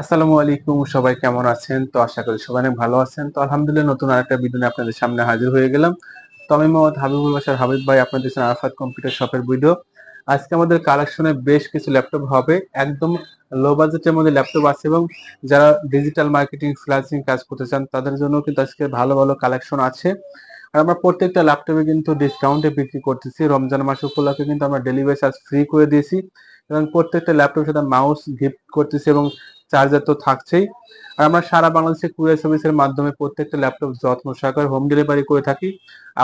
আসসালামু আলাইকুম, সবাই কেমন আছেন? তো আশা করি সবাই অনেক ভালো আছেন। তো আলহামদুলিল্লাহ নতুন আরেকটা ভিডিও নিয়ে আপনাদের সামনে হাজির হয়ে গেলাম। তো আমি মোহাম্মদ হাবিবুল বাসার হাবিব ভাই, আপনাদের সাথে আরাফাত কম্পিউটার শপের ভিডিও আজকে আমাদের কালেকশনে বেশ কিছু ল্যাপটপ হবে। একদম লো বাজেটের মধ্যে ল্যাপটপ আছে এবং যারা ডিজিটাল মার্কেটিং ফ্রিল্যান্সিং কাজ করতে চান, তাদের জন্য কিন্তু আজকে ভালো ভালো কালেকশন আছে। আর আমরা প্রত্যেকটা ল্যাপটপে কিন্তু ডিসকাউন্টে বিক্রি করতেছি। রমজান মাস উপলক্ষে কিন্তু আমরা ডেলিভারি চার্জ ফ্রি করে দিয়েছি। এবং প্রত্যেকটা ল্যাপটপের সাথে মাউস গিফট করতেছি এবং চার্জার তো থাকছেই। আর আমরা সারা বাংলাদেশে কুরিয়ার সার্ভিসের মাধ্যমে প্রত্যেকটা ল্যাপটপ যত্ন সহকারে হোম ডেলিভারি করে থাকি।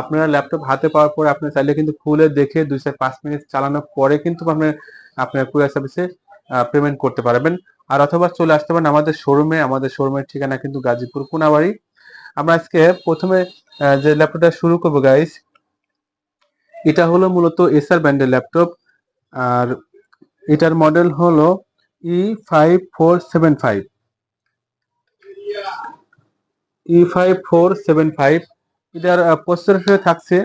আপনারা ল্যাপটপ হাতে পাওয়ার পরে আপনি চাইলে কিন্তু খুলে দেখে দুই চার পাঁচ মিনিট চালানোর পরে কিন্তু আপনার আপনার কুরিয়ার সার্ভিসে পেমেন্ট করতে পারবেন। আর অথবা চলে আসতে পারেন আমাদের শোরুমে আমাদের শোরুমের ঠিকানা কিন্তু গাজীপুর কোনাবাড়ি আমরা আজকে প্রথমে যে ল্যাপটপটা শুরু করব গাইস এটা হলো মূলত এসআর ব্র্যান্ডের ল্যাপটপ। আর এটার মডেল হলো E five four seven five E five four seven five এটার প্রসেসর থাকছে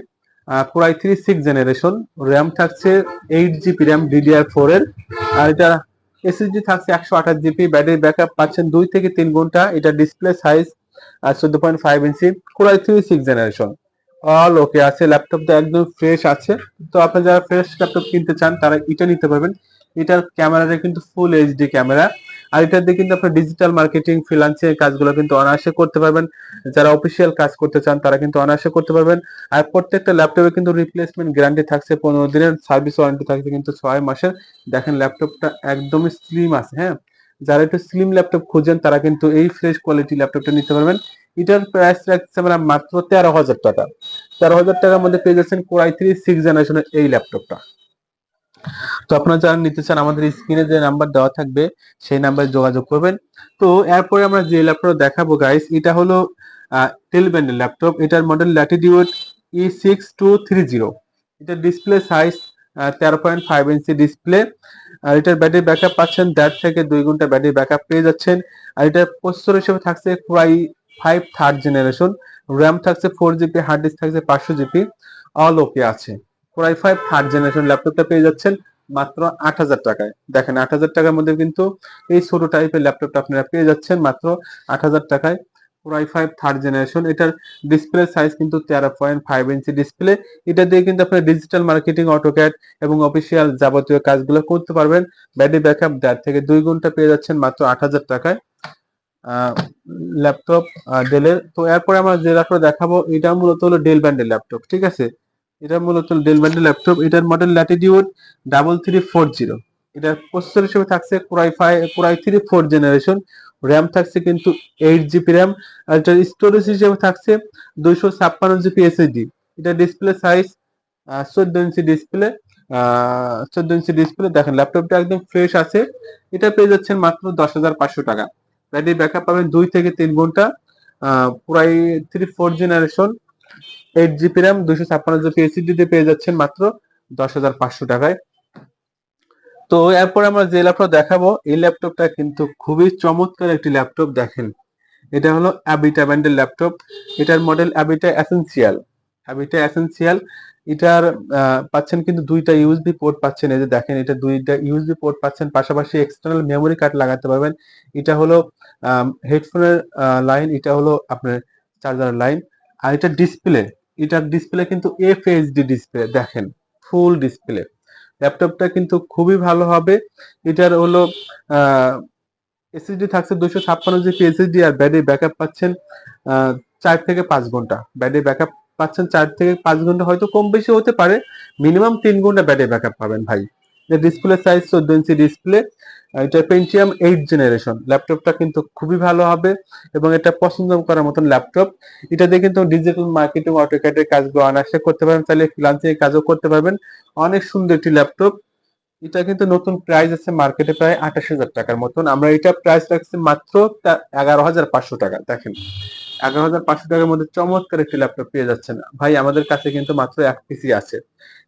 core i three six generation RAM থাকছে eight GB RAM DDR four এর। আর এটা এসএসডি থাকছে একশো আঠাশ জিবি ব্যাটারি ব্যাকআপ পাচ্ছেন দুই থেকে তিন ঘণ্টা। এটা ডিসপ্লে সাইজ চোদ্দ point five inch core i three six generation all okay আছে। ল্যাপটপটা একদম ফ্রেশ আছে। তো আপনি যারা ফ্রেশ ল্যাপটপ কিনতে চান, তারা এটা নিতে পারবেন। এটার ক্যামেরাটা কিন্তু ফুল এইচডি ক্যামেরা আর এটা দিয়ে কিন্তু আপনার ডিজিটাল মার্কেটিং ফ্রিলান্সিং কাজগুলো কিন্তু অনায়াসে করতে পারবেন। যারা অফিসিয়াল কাজ করতে চান, তারা কিন্তু অনায়াসে করতে পারবেন। আর প্রত্যেকটা ল্যাপটপে কিন্তু রিপ্লেসমেন্ট গ্যারান্টি থাকছে, পনেরো দিনের সার্ভিস ওয়ারেন্টি থাকছে কিন্তু ছয় মাসের। দেখেন ল্যাপটপটা একদমই স্লিম আছে হ্যাঁ? যারা একটু স্লিম ল্যাপটপ খুঁজেন, তারা কিন্তু এই ফ্রেশ কোয়ালিটি ল্যাপটপটা নিতে পারবেন। এটার প্রাইস রাখছে আমরা মাত্র তেরো হাজার টাকা। তেরো হাজার টাকার মধ্যে পেয়ে যাচ্ছেন কোরাই থ্রি সিক্স জেনারেশনের এই ল্যাপটপটা তো আপনারা যারা নিতে চান, আমাদের স্ক্রিনে যে নাম্বার দেওয়া থাকবে, সেই নাম্বারে যোগাযোগ করবেন। তো এরপরে আমরা যে ল্যাপটপ দেখাবো গাইস এটা হলো টেল ব্যান্ডের ল্যাপটপ এটার model Latitude E six two three zero এটার ডিসপ্লে সাইজ তেরো পয়েন্ট ফাইভ ইঞ্চি ডিসপ্লে আর এটার ব্যাটারি ব্যাকআপ পাচ্ছেন, দেড় থেকে দুই ঘণ্টা ব্যাটারি ব্যাকআপ পেয়ে যাচ্ছেন। আর এটার প্রসেসর হিসেবে থাকছে প্রায় ফাইভ থার্ড জেনারেশন র্যাম থাকছে ফোর জিবি হার্ড ডিস্ক থাকছে পাঁচশো জিবি অল ওকে আছে। কোরাই ফাইভ থার্ড জেনারেশন ল্যাপটপটা পেয়ে যাচ্ছেন। মাত্র আট হাজার টাকায়। দেখেন আট হাজার টাকার মধ্যে কিন্তু এই ছোট টাইপের ল্যাপটপটা আপনারা পেয়ে যাচ্ছেন মাত্র আট হাজার টাকায়। Core i five third generation এটার ডিসপ্লে সাইজ কিন্তু তেরো পয়েন্ট ফাইভ ইঞ্চি ডিসপ্লে এটা দিয়ে কিন্তু আপনার ডিজিটাল মার্কেটিং অটোক্যাট এবং অফিসিয়াল যাবতীয় কাজগুলো করতে পারবেন। ব্যাটারি ব্যাকআপ দেড় থেকে দুই ঘণ্টা পেয়ে যাচ্ছেন মাত্র আট হাজার টাকায়। ল্যাপটপ ডেলের তো এরপরে আমরা যে ল্যাপটপ দেখাবো, এটা মূলত হলো ডেল ব্যান্ডের ল্যাপটপ ঠিক আছে? এটা মূলত ডেল ব্যান্ডের ল্যাপটপ। এটার model Latitude double three four zero এটার প্রসেসর হিসেবে থাকছে core i five core i three four generation RAM থাকছে কিন্তু এইট জিবি র্যাম আর এটার স্টোরেজ হিসেবে থাকছে দুইশো ছাপ্পান্ন জিবি এসএসডি এটা ডিসপ্লে সাইজ চোদ্দ ইঞ্চি ডিসপ্লে চোদ্দ ইঞ্চি ডিসপ্লে দেখেন, ল্যাপটপটা একদম ফ্রেশ আছে। এটা পেয়ে যাচ্ছেন মাত্র দশ হাজার পাঁচশো টাকা। ব্যাটারি ব্যাকআপ পাবেন দুই থেকে তিন ঘণ্টা পুরাই three four generation eight GB RAM দুইশো ছাপ্পান্ন জিবি এসিডি দিয়ে পেয়ে যাচ্ছেন মাত্র দশ হাজার পাঁচশো টাকায়। তো এরপর আমরা যে ল্যাপটপ দেখাবো, এই ল্যাপটপটা কিন্তু খুবই চমৎকার একটি ল্যাপটপ, দেখেন। এটা হলো অ্যাবিটা ব্যান্ডের ল্যাপটপ। এটার model Avita Essential Avita Essential এটার পাচ্ছেন কিন্তু দুইটা ইউএসবি পোর্ট পাচ্ছেন। এই যে দেখেন, এটা দুইটা ইউএসবি পোর্ট পাচ্ছেন। পাশাপাশি এক্সটার্নাল মেমোরি কার্ড লাগাতে পারবেন। এটা হলো হেডফোনের লাইন এটা হলো আপনার চার্জার লাইন আর এটা ডিসপ্লে এটার ডিসপ্লে কিন্তু এফ এইচডি ডিসপ্লে দেখেন ফুল ডিসপ্লে ল্যাপটপটা কিন্তু খুবই ভালো হবে। এটার হলো এসএসডি থাকছে দুশো ছাপ্পান্ন জিবি এসএসডি আর ব্যাটারি ব্যাকআপ পাচ্ছেন চার থেকে পাঁচ ঘণ্টা। ব্যাটারি ব্যাকআপ পাচ্ছেন চার থেকে পাঁচ ঘণ্টা, হয়তো কম বেশি হতে পারে। মিনিমাম তিন ঘণ্টা ব্যাটারি ব্যাকআপ পাবেন ভাই। ডিসপ্লে সাইজ চোদ্দ ইঞ্চি ডিসপ্লে এটা পেন্টিয়াম এইট জেনারেশন ল্যাপটপটা কিন্তু খুবই ভালো হবে এবং এটা পছন্দ করার মতন ল্যাপটপ এটা দিয়ে কিন্তু ডিজিটাল মার্কেটিং অটোক্যাটের কাজগুলো অনায়াসে করতে পারবেন তাহলে ফ্রিলান্সিং কাজও করতে পারবেন। অনেক সুন্দর একটি ল্যাপটপ এটা কিন্তু নতুন প্রাইস আছে মার্কেটে প্রায় আঠাশ হাজার টাকার মতন। আমরা এটা প্রাইস রাখছি মাত্র এগারো হাজার পাঁচশো টাকা, দেখেন। এগারো হাজার পাঁচশো টাকার মধ্যে চমৎকার একটি ল্যাপটপ পেয়ে যাচ্ছেন। ভাই, আমাদের কাছে কিন্তু মাত্র এক পিসি আছে।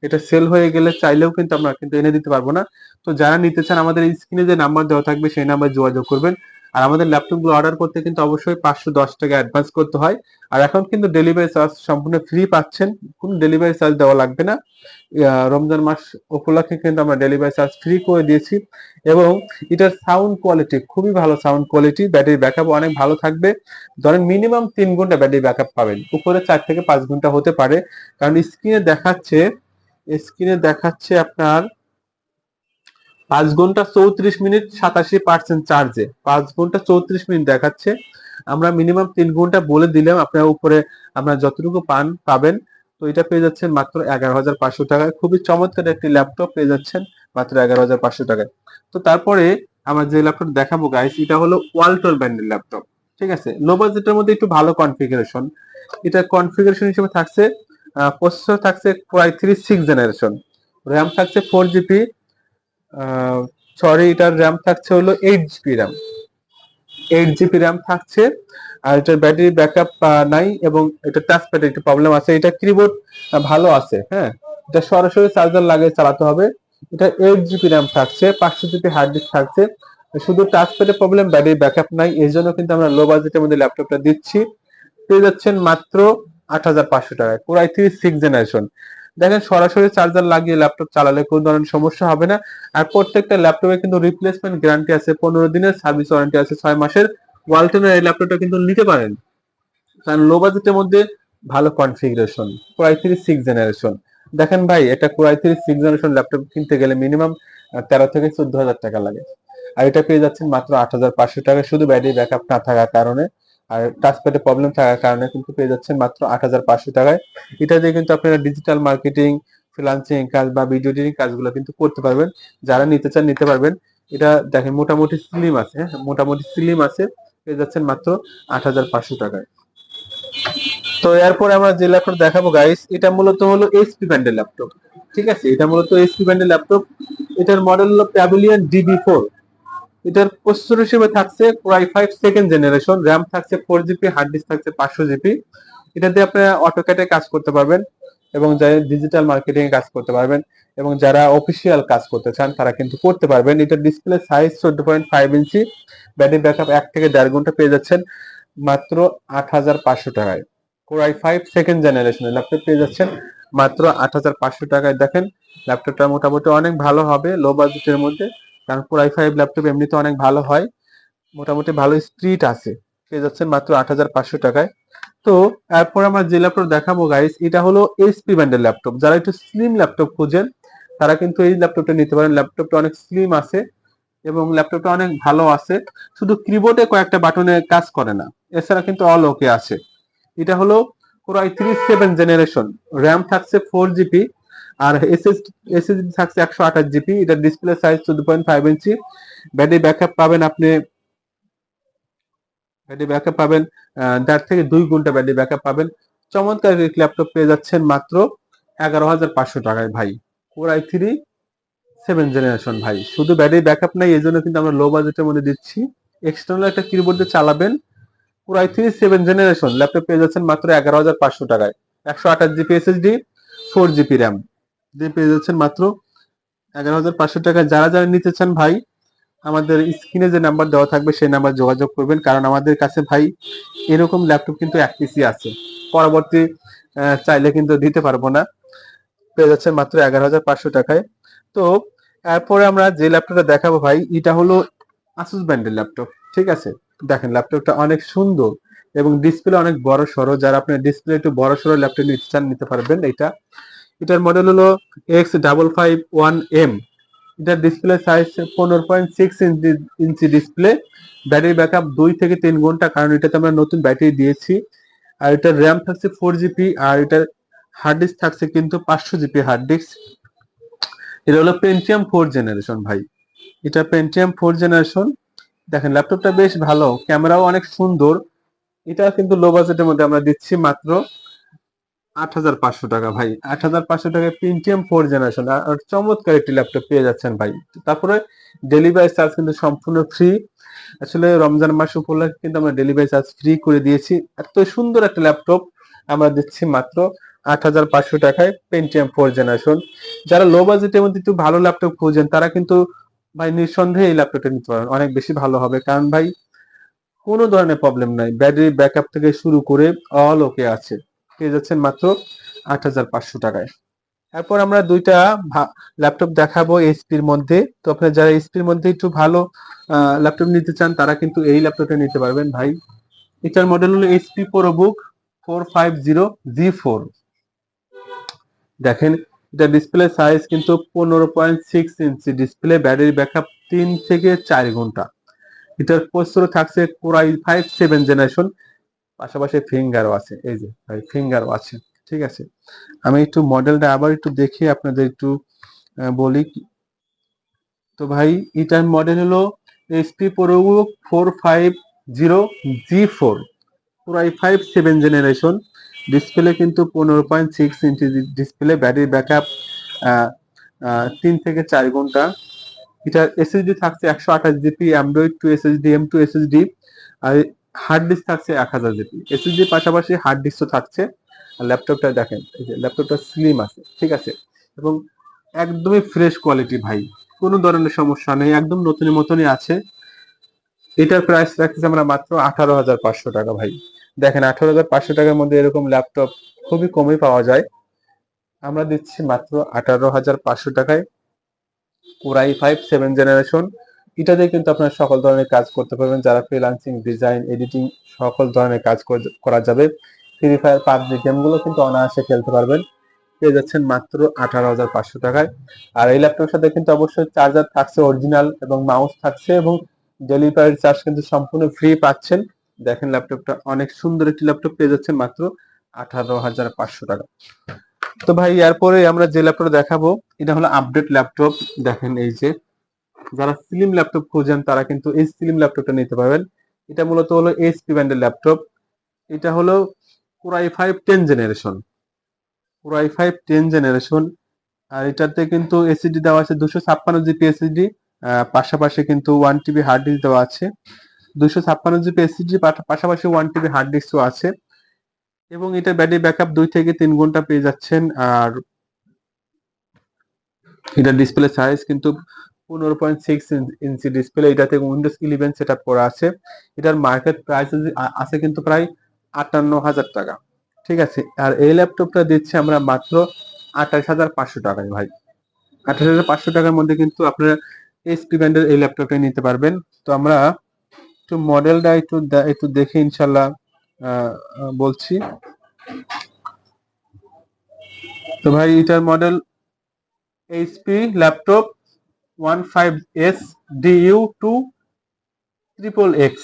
এটা সেল হয়ে গেলে চাইলেও কিন্তু আমরা কিন্তু এনে দিতে পারব না। তো যারা নিতে চান, আমাদের স্ক্রিনে যে নাম্বার দেওয়া থাকবে, সেই নাম্বার যোগাযোগ করবেন। আর আমাদের ল্যাপটপগুলো অর্ডার করতে কিন্তু অবশ্যই পাঁচশো দশ টাকা অ্যাডভান্স করতে হয়। আর এখন কিন্তু ডেলিভারি চার্জ সম্পূর্ণ ফ্রি পাচ্ছেন। কোনো ডেলিভারি চার্জ দেওয়া লাগবে না। রমজান মাস উপলক্ষে কিন্তু আমরা ডেলিভারি চার্জ ফ্রি করে দিয়েছি। এবং এটার সাউন্ড কোয়ালিটি খুবই ভালো সাউন্ড কোয়ালিটি ব্যাটারি ব্যাকআপ অনেক ভালো থাকবে। ধরেন মিনিমাম তিন ঘণ্টা ব্যাটারি ব্যাকআপ পাবেন। উপরে চার থেকে পাঁচ ঘণ্টা হতে পারে। কারণ স্ক্রিনে দেখাচ্ছে স্ক্রিনে দেখাচ্ছে আপনার পাঁচ ঘণ্টা চৌত্রিশ মিনিট সাতাশি পার্সেন্ট চার্জে পাঁচ ঘণ্টা চৌত্রিশ মিনিট দেখাচ্ছে। আমরা মিনিমাম তিন ঘণ্টা বলে দিলাম, আপনার উপরে আপনার যতটুকু পান, পাবেন। তো এটা পেয়ে যাচ্ছেন মাত্র এগারো হাজার পাঁচশো টাকায়। খুবই চমৎকার একটি ল্যাপটপ পেয়ে যাচ্ছেন মাত্র এগারো হাজার পাঁচশো টাকায়। তো তারপরে আমরা যে ল্যাপটপ দেখাবো গাইস এটা হলো ওয়ালটন ব্র্যান্ডের ল্যাপটপ ঠিক আছে? লো বাজেটের মধ্যে একটু ভালো কনফিগারেশন এটা কনফিগারেশন হিসেবে থাকছে প্রসেসর থাকছে core three six generation RAM থাকছে ফোর জিবি সরি এটার র্যাম থাকছে হলো eight GB RAM eight GB RAM থাকছে, আর এটার ব্যাটারি ব্যাকআপ নাই এবং এটা টাচপ্যাডে একটু প্রবলেম আছে। এটা কিবোর্ড ভালো আছে হ্যাঁ? এটা সরাসরি চার্জার লাগিয়ে চালাতে হবে। এটা এইট জিবি র্যাম থাকছে, পাঁচশো জিবি হার্ড ডিস্ক থাকছে। শুধু টাচপ্যাডে প্রবলেম ব্যাটারি ব্যাকআপ নাই। এই জন্য কিন্তু আমরা লো বাজেটের মধ্যে ল্যাপটপটা দিচ্ছি। পেয়ে যাচ্ছেন মাত্র আট হাজার পাঁচশো টাকায়। Core I three six generation দেখেন সরাসরি চার্জার লাগিয়ে ল্যাপটপ চালালে কোনো ধরনের সমস্যা হবে না। আর প্রত্যেকটা ল্যাপটপে কিন্তু রিপ্লেসমেন্ট গ্যারান্টি আছে, পনেরো দিনের সার্ভিস ওয়ারেন্টি আছে, ছয় মাসের ওয়ালটনের এই ল্যাপটপটা কিন্তু নিতে পারেন। কারণ লো বাজেটের মধ্যে ভালো configuration core i three six generation দেখেন ভাই এটা core i three six generation laptop কিনতে গেলে মিনিমাম তেরো থেকে চোদ্দ হাজার টাকা লাগে। আর এটা পেয়ে যাচ্ছেন মাত্র আট হাজার পাঁচশো টাকা শুধু ব্যাটারি ব্যাকআপ না থাকার কারণে আর টাচপ্যাডে প্রবলেম থাকার কারণে কিন্তু পেয়ে যাচ্ছেন মাত্র আট হাজার পাঁচশো টাকায়। এটা দিয়ে কিন্তু আপনারা ডিজিটাল মার্কেটিং ফ্রিলান্সিং কাজ বা ভিডিও এডিটিং কাজগুলো কিন্তু করতে পারবেন। যারা নিতে চান নিতে পারবেন। এটা দেখেন মোটামুটি স্লিম আছে হ্যাঁ মোটামুটি স্লিম আছে, পেয়ে যাচ্ছেন মাত্র আট হাজার পাঁচশো টাকায়। তো এরপর আমরা যে ল্যাপটপ দেখাবো গাইস এটা মূলত হলো এইচপি ব্র্যান্ডের ল্যাপটপ ঠিক আছে? এটা মূলত এইচপি ব্যান্ডের ল্যাপটপ এটার মডেল হলো প্যাভিলিয়ন ডিবি ফোর এটার প্রসেসর হিসেবে থাকছে core i five second generation RAM থাকছে ফোর জিবি হার্ড ডিস্ক থাকছে পাঁচশো জিবি এটা দিয়ে আপনারা অটোক্যাটে কাজ করতে পারবেন এবং যারা ডিজিটাল মার্কেটিং এ কাজ করতে পারবেন এবং যারা অফিসিয়াল কাজ করতে চান, তারা কিন্তু করতে পারবেন। এটা ডিসপ্লে সাইজ চোদ্দ point five inch battery backup এক থেকে দেড় ঘণ্টা পেয়ে যাচ্ছেন মাত্র আট হাজার পাঁচশো টাকায়। Core i five second generation laptop পেয়ে যাচ্ছেন মাত্র আট হাজার পাঁচশো টাকায়। দেখেন ল্যাপটপটা মোটামুটি অনেক ভালো হবে লো বাজেটের মধ্যে। কারণ কোরাই ফাইভ ল্যাপটপ এমনিতে অনেক ভালো হয়। মোটামুটি ভালো স্পিড আছে। পেয়ে যাচ্ছেন মাত্র আট হাজার পাঁচশো টাকায়। তো, এরপর আমরা যে ল্যাপটপ দেখাবো গাইস এটা হলো এইচপি ব্র্যান্ডের ল্যাপটপ যারা একটু স্লিম ল্যাপটপ খুঁজেন, তারা কিন্তু এই ল্যাপটপটা নিতে পারেন। ল্যাপটপটা অনেক স্লিম আছে এবং ল্যাপটপটা অনেক ভালো আছে। শুধু কিবোর্ডে কয়েকটা বাটনে কাজ করে না। এছাড়া কিন্তু অল ওকে আছে। এটা হলো core i three seven generation RAM থাকছে ফোর জিবি আর এসএসডি থাকছে একশো আঠাশ জিবি এটা ডিসপ্লে সাইজ চোদ্দ point five inch. Battery backup পাবেন আপনি ব্যাটারি ব্যাকআপ পাবেন দেড় থেকে দুই ঘণ্টা ব্যাটারি ব্যাকআপ পাবেন। চমৎকার ল্যাপটপ পেয়ে যাচ্ছেন মাত্র এগারো হাজার পাঁচশো টাকায় ভাই। কোরাই থ্রি সেভেন জেনারেশন ভাই। শুধু ব্যাটারি ব্যাকআপ নাই, এই জন্য কিন্তু আমরা লো বাজেটের মধ্যে দিচ্ছি। এক্সটার্নাল একটা কিবোর্ড চালাবেন। Core i three seven generation laptop পেয়ে যাচ্ছেন মাত্র এগারো হাজার পাঁচশো টাকায়। একশো আঠাশ GB SSD four GB RAM দিয়ে পেয়ে যাচ্ছেন মাত্র এগারো হাজার পাঁচশো টাকায় যারা যারা নিতে চান ভাই, আমাদের স্ক্রিনে যে নাম্বার দেওয়া থাকবে সেই নাম্বার যোগাযোগ করবেন। কারণ আমাদের কাছে ভাই এরকম ল্যাপটপ কিন্তু এক পিসি আছে। পরবর্তী চাইলে কিন্তু দিতে পারব না। পেয়ে যাচ্ছেন মাত্র এগারো হাজার পাঁচশো টাকায়। তো এরপরে আমরা যে ল্যাপটপটা দেখাবো ভাই, এটা হলো আসুস ব্র্যান্ডের ল্যাপটপ ঠিক আছে? দেখেন ল্যাপটপটা অনেক সুন্দর এবং ডিসপ্লে অনেক বড় সড়ো যারা আপনার ডিসপ্লে একটু বড় সড়ো ল্যাপটপ নিতে চান, নিতে পারবেন। এটা এটার মডেল হলো X double five one M এটার ডিসপ্লে সাইজ পনেরো point six inch inch display battery backup দুই থেকে তিন ঘণ্টা, কারণ এটাতে আমরা নতুন ব্যাটারি দিয়েছি। আর এটার র্যাম থাকছে ফোর জিবি আর এটার হার্ড ডিস্ক থাকছে কিন্তু পাঁচশো জিবি হার্ড ডিস্ক এটা হলো পেন্টিয়াম ফোর জেনারেশন ভাই। এটা পেন্টিয়াম ফোর জেনারেশন দেখেন ল্যাপটপটা বেশ ভালো ক্যামেরাও অনেক সুন্দর। এটা কিন্তু লো বাজেটের মধ্যে আমরা দিচ্ছি মাত্র আট হাজার পাঁচশো টাকা ভাই। আট হাজার পাঁচশো টাকায় পেন্টিয়াম ফোর জেনারেশন আর চমৎকার একটি ল্যাপটপ পেয়ে যাচ্ছেন ভাই। তারপরে ডেলিভারি চার্জ কিন্তু সম্পূর্ণ ফ্রি আসলে রমজান মাস উপলক্ষে কিন্তু আমরা ডেলিভারি চার্জ ফ্রি করে দিয়েছি। এত সুন্দর একটা ল্যাপটপ আমরা দিচ্ছি মাত্র আট হাজার পাঁচশো টাকায় পেন্টিয়াম ফোর জেনারেশন যারা লো বাজেটের মধ্যে একটু ভালো ল্যাপটপ খুঁজেন, তারা কিন্তু ভাই নিঃসন্দেহে এই ল্যাপটপটা নিতে পারেন। অনেক বেশি ভালো হবে। কারণ ভাই কোনো ধরনের প্রবলেম নাই। ব্যাটারি ব্যাকআপ থেকে শুরু করে অল ওকে আছে। পেয়ে যাচ্ছেন মাত্র আট হাজার পাঁচশো টাকায়। এরপর আমরা দুইটা ল্যাপটপ দেখাবো এসপির মধ্যে। তো আপনারা যারা এসপির মধ্যে একটু ভালো ল্যাপটপ নিতে চান, তারা কিন্তু এই ল্যাপটপটা নিতে পারবেন ভাই। এটার মডেল হলো HP ProBook four five zero G four দেখেন, এটা ডিসপ্লে সাইজ কিন্তু পনেরো point six inch display battery backup তিন থেকে চার ঘণ্টা। এটার প্রসেসর থাকছে কোরাই ফাইভ সেভেন জেনারেশন পাশাপাশি ফিঙ্গারও আছে, এই যে ভাই ফিঙ্গারও আছে, ঠিক আছে? আমি একটু মডেলটা আবার একটু দেখে আপনাদের একটু বলি। তো ভাই, এটার মডেল হলো HP ProBook four five zero G four পুরাই ফাইভ সেভেন জেনারেশন ডিসপ্লে কিন্তু পনেরো point six inch display battery backup তিন থেকে চার ঘণ্টা। এটার এসএসডি থাকছে একশো আঠাশ GB android two SSD M two SSD আর হার্ড ডিস্ক থাকছে এক হাজার জিবি এসএসডির পাশাপাশি হার্ড ডিস্কও থাকছে। আর ল্যাপটপটা দেখেন, এই যে ল্যাপটপটা স্লিম আছে, ঠিক আছে? এবং একদমই ফ্রেশ কোয়ালিটি ভাই, কোনো ধরনের সমস্যা নেই, একদম নতুনের মতনই আছে। এটার প্রাইস রাখতেছি আমরা মাত্র আঠারো হাজার পাঁচশো টাকা ভাই। দেখেন, আঠারো হাজার পাঁচশো টাকার মধ্যে এরকম ল্যাপটপ খুবই কমই পাওয়া যায়। আমরা দিচ্ছি মাত্র আঠারো হাজার পাঁচশো টাকায় কোরাই ফাইভ সেভেন জেনারেশন এটা দিয়ে কিন্তু আপনার সকল ধরনের কাজ করতে পারবেন। যারা ফ্রিলান্সিং ডিজাইন এডিটিং সকল ধরনের কাজ করা যাবে। ফ্রি ফায়ার পাবজি গেমগুলো কিন্তু অনায়াসে খেলতে পারবেন। পেয়ে যাচ্ছেন মাত্র আঠারো হাজার পাঁচশো টাকায়। আর এই ল্যাপটপের সাথে কিন্তু অবশ্যই চার্জার থাকছে অরিজিনাল এবং মাউস থাকছে এবং ডেলিভারি চার্জ কিন্তু সম্পূর্ণ ফ্রি পাচ্ছেন। দেখেন ল্যাপটপটা অনেক সুন্দর একটি ল্যাপটপ পেয়ে যাচ্ছেন মাত্র আঠারো হাজার পাঁচশো টাকা। তো ভাই, এরপরে আমরা যে ল্যাপটপ দেখাবো, এটা হলো আপডেট ল্যাপটপ দেখেন এই যে যারা স্লিম ল্যাপটপ খুঁজেন, তারা কিন্তু এই স্লিম ল্যাপটপটা নিতে পারবেন। এটা মূলত হলো এইচপি ব্র্যান্ডের ল্যাপটপ এটা হলো core i five ten generation core i five ten generation আর এটাতে কিন্তু এসিডি দেওয়া আছে দুশো ছাপ্পান্ন জিবি এসএসডি পাশাপাশি কিন্তু ওয়ান টিবি হার্ড ডিস্ক দেওয়া আছে। দুশো ছাপ্পান্ন জিবি এসএসডি পাশাপাশি ওয়ান টিবি হার্ড ডিস্কও আছে। এবং এটা ব্যাটারি ব্যাকআপ দুই থেকে তিন ঘণ্টা পেয়ে যাচ্ছেন। আর এটা ডিসপ্লে সাইজ কিন্তু পনেরো পয়েন্ট সিক্স ইঞ্চি ডিসপ্লে এটাতে উইন্ডোজ ইলেভেন সেট করা আছে। এটার মার্কেট প্রাইস আছে কিন্তু প্রায় আটান্ন হাজার টাকা। ঠিক আছে? আর এই ল্যাপটপটা দিচ্ছি আমরা মাত্র আঠাশ হাজার পাঁচশো টাকায় ভাই। আঠাশ হাজার পাঁচশো টাকার মধ্যে কিন্তু আপনারা এইচপি ব্র্যান্ডের এই ল্যাপটপটা নিতে পারবেন। তো আমরা একটু মডেলটা একটু একটু দেখে ইনশাল্লাহ বলছি। তো ভাই এটার model HP laptop one five S DU two triple X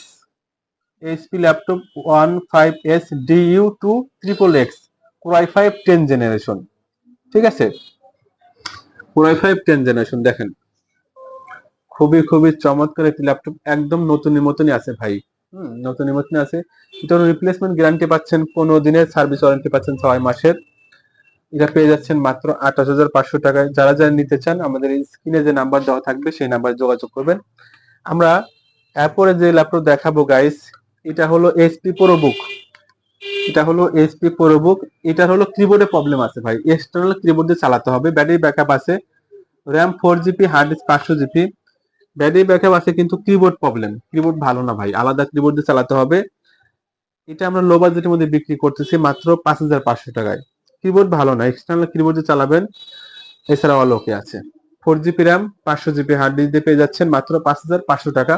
HP laptop one five S DU two triple X core i five ten generation ঠিক আছে? কোরাই ফাইভ টেন জেনারেশন দেখেন। খুবই খুবই চমৎকার একটি ল্যাপটপ একদম নতুনের মতনই আছে ভাই। হুম, নতুনের মতনই আছে। এটার রিপ্লেসমেন্ট গ্যারান্টি পাচ্ছেন পনেরো দিনের সার্ভিস ওয়ারেন্টি পাচ্ছেন ছয় মাসের। এটা পেয়ে যাচ্ছেন মাত্র আঠাশ হাজার পাঁচশো টাকায়। যারা যারা নিতে চান, আমাদের স্ক্রিনে যে নাম্বার দেওয়া থাকবে, সেই নাম্বারে যোগাযোগ করবেন। আমরা এরপরে যে ল্যাপটপ দেখাবো গাইস এটা হলো এসপি প্রোবুক এটা হলো এসপি প্রোবুক এটার হলো কিবোর্ডে প্রবলেম আছে ভাই। এক্সটার্নাল কিবোর্ড দিয়ে চালাতে হবে। ব্যাটারি ব্যাকআপ আছে। RAM four GB hard disk পাঁচশো জিবি ব্যাটারি ব্যাকআপ আছে, কিন্তু কিবোর্ড প্রবলেম কিবোর্ড ভালো না ভাই। আলাদা কিবোর্ড দিয়ে চালাতে হবে। এটা আমরা লো বাজেটের মধ্যে বিক্রি করতেছি মাত্র পাঁচ হাজার পাঁচশো টাকায়। কিবোর্ড ভালো না। এক্সটার্নাল কিবোর্ড দিয়ে চালাবেন এছাড়া অল ওকে আছে ফোর জিবি র্যাম পাঁচশো জিবি হার্ড ডিস্ক দিয়ে পেয়ে যাচ্ছেন মাত্র পাঁচ হাজার পাঁচশো টাকা।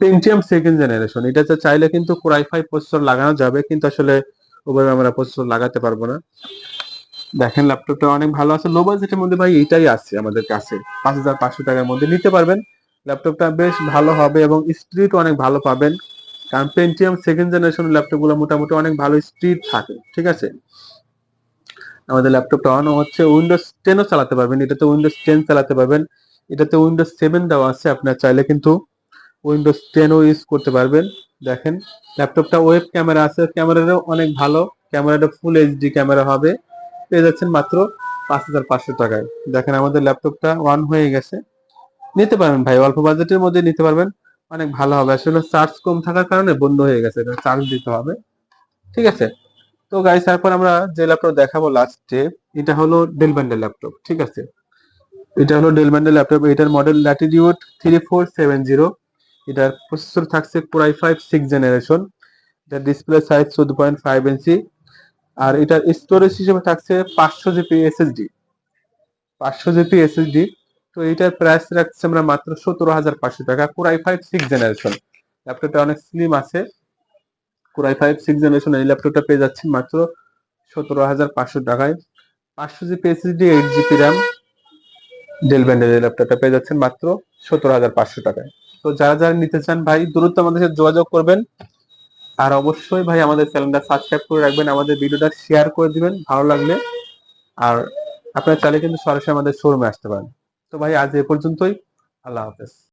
পেন্টিয়াম সেকেন্ড জেনারেশন এটা তো চাইলে কিন্তু কোরাই ফাইভ প্রসেসর লাগানো যাবে, কিন্তু আসলে ওভাবে আমরা প্রসেসর লাগাতে পারব না। দেখেন ল্যাপটপটা অনেক ভালো আছে। লো বাজেটের মধ্যে ভাই এটাই আছে আমাদের কাছে। পাঁচ হাজার পাঁচশো টাকার মধ্যে নিতে পারবেন। ল্যাপটপটা বেশ ভালো হবে এবং স্পিড অনেক ভালো পাবেন। কারণ পেন্টিয়াম সেকেন্ড জেনারেশন ল্যাপটপগুলো মোটামুটি অনেক ভালো স্পিড থাকে, ঠিক আছে? আমাদের ল্যাপটপটা অন হচ্ছে উইন্ডোজ টেনও চালাতে পারবেন। এটাতে উইন্ডোজ টেন চালাতে পারবেন। এটাতে উইন্ডোজ সেভেন দেওয়া আছে, আপনার চাইলে কিন্তু উইন্ডোজ টেনও ইউজ করতে পারবেন। দেখেন ল্যাপটপটা ওয়েব ক্যামেরা আছে। ক্যামেরাটাও অনেক ভালো। ক্যামেরাটা ফুল এইচডি ক্যামেরা হবে। পেয়ে যাচ্ছেন মাত্র পাঁচ হাজার পাঁচশো টাকায়। দেখেন, আমাদের ল্যাপটপটা অন হয়ে গেছে। নিতে পারবেন ভাই, অল্প বাজেটের মধ্যে নিতে পারবেন। অনেক ভালো হবে। আসলে চার্জ কম থাকার কারণে বন্ধ হয়ে গেছে। চার্জ দিতে হবে। ঠিক আছে? তো গাইস তারপর আমরা যে ল্যাপটপ দেখাবো লাস্টে এটা হলো ডেল ব্যান্ডের ল্যাপটপ ঠিক আছে? এটা হলো ডেল ব্যান্ডের ল্যাপটপ এটার model Latitude three four seven zero এটার প্রসেসর থাকছে core i five six generation এটার ডিসপ্লে সাইজ চোদ্দ পয়েন্ট ফাইভ ইঞ্চি আর এটার স্টোরেজ হিসেবে থাকছে পাঁচশো জিবি এসএসডি পাঁচশো জিবি এসএসডি তো এইটার প্রাইস রাখছে আমরা মাত্র সতেরো হাজার পাঁচশো টাকা কোরাই ফাইভ সিক্স জেনারেশন ল্যাপটপটা অনেক স্লিম আছে। কোরাই ফাইভ সিক্স জেনারেশন এই ল্যাপটপটা পেয়ে যাচ্ছেন মাত্র সতেরো হাজার পাঁচশো টাকায়। পাঁচশো GB SSD eight RAM Dell ব্যান্ডের এই ল্যাপটপটা পেয়ে যাচ্ছেন মাত্র সতেরো হাজার পাঁচশো টাকায়। তো যারা যারা নিতে চান ভাই, দ্রুত আমাদের সাথে যোগাযোগ করবেন। আর অবশ্যই ভাই আমাদের চ্যানেলটা সাবস্ক্রাইব করে রাখবেন, আমাদের ভিডিওটা শেয়ার করে দিবেন, ভালো লাগলে। আর আপনারা চাইলে কিন্তু সরাসরি আমাদের শোরুমে আসতে পারেন। তো ভাই, আজ এ পর্যন্তই। আল্লাহ হাফেজ।